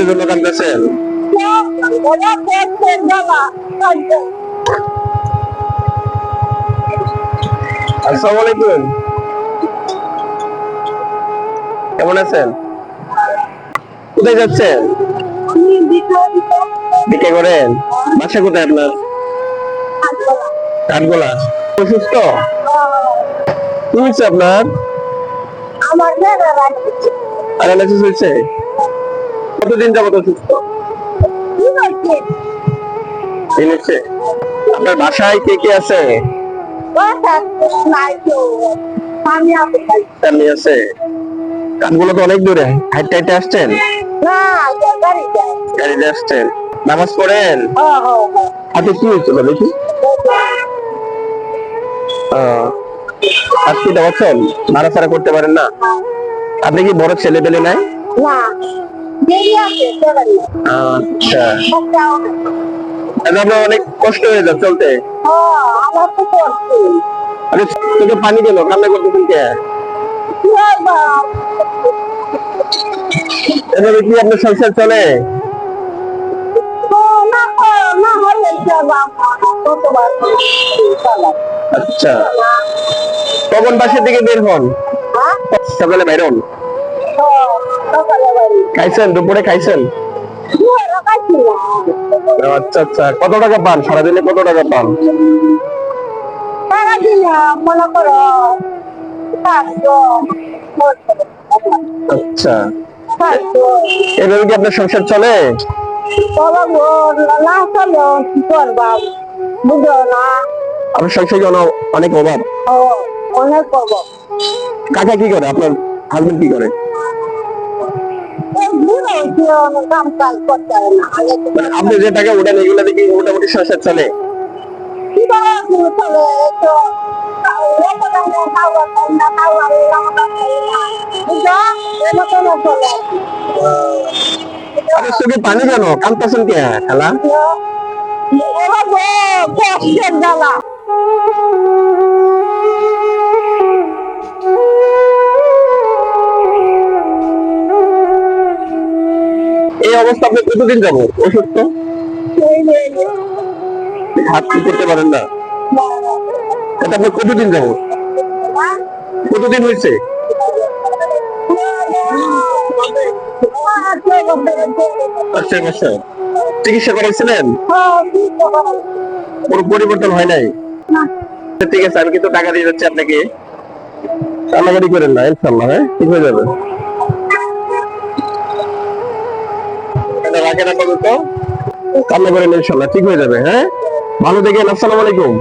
কিসের জন্য কাঁদতেছেন আসসালামু আলাইকুম। কেমন আছেন? কোথায় যাচ্ছেন? বিকে করেন? বাসা কোথায় আপনার? কাঠগোলা। অসুস্থ? কি হয়েছে আপনার? আমার হয়েছে? কতদিন যাবত অসুস্থ আপনার বাসায় কে কে আছে? আমি আছে? তো অনেক দূরে। হাইটে হাইটে আসছেন? গাড়িতে আসছেন। নামাজ পড়েন? হাতে কি হয়েছিল দেখি? আজকে বছর নাড়াচাড়া করতে পারেন না? আপনি কি বড় ছেলে পেলে নাই? আচ্ছা। তাহলে আপনার অনেক কষ্ট হয়ে যায় চলতে। আরে তোকে পানি গেল কান্না করতেছেন কে এভাবে কি আপনার সংসার চলে? আচ্ছা। কখন বাসের দিকে বের হন? হ্যাঁ? সকালে বাইর হন? খাইছেন দুপুরে খাইছেন? আচ্ছা আচ্ছা। কত টাকা পান? সারাদিনে কত টাকা পান? আচ্ছা। এভাবে কি আপনার সংসার চলে? আপনার সংসারে অনেক অভাব। অনেক করব কাকা কি করে? আপনার হাজবেন্ড কি করে এই বুড়ো হয়েছে অনেক কাম কাজ করতে পারে না আপনি যে টাকা উঠেন, এগুলো দেখি মোটামুটি সংসার চলে পানি কেন? কান্তাছেন কে, খালা? অবস্থা আপনি কতদিন অসুস্থ হাত করতে পারেন না। এটা কতদিন কতদিন হয়েছে? চিকিৎসা করেছিলেন কোনো পরিবর্তন হয় নাই? আচ্ছা, ঠিক আছে আমি কিন্তু টাকা দিয়ে যাচ্ছি আপনাকে। কান্নাকাটি করেন না ইনশাল্লাহ হ্যাঁ? ঠিক হয়ে যাবে। এটা রাখেন তো কান্না করেন ইনশাল্লাহ ঠিক হয়ে যাবে হ্যাঁ? ভালো দেখেন আসসালামু আলাইকুম।